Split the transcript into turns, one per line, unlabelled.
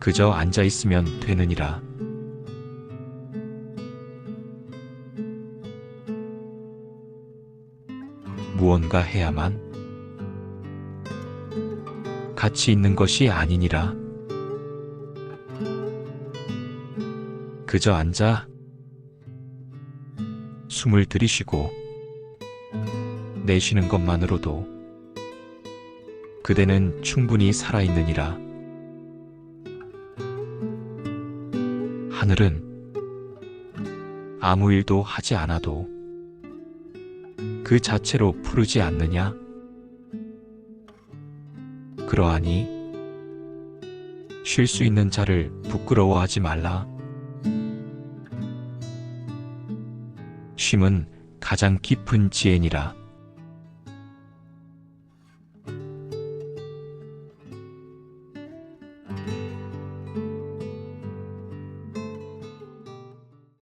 그저 앉아 있으면 되느니라. 무언가 해야만 가치 있는 것이 아니니라. 그저 앉아 숨을 들이쉬고 내쉬는 것만으로도 그대는 충분히 살아있느니라. 하늘은 아무 일도 하지 않아도 그 자체로 푸르지 않느냐? 그러하니 쉴 수 있는 자를 부끄러워하지 말라. 쉼은 가장 깊은 지혜니라.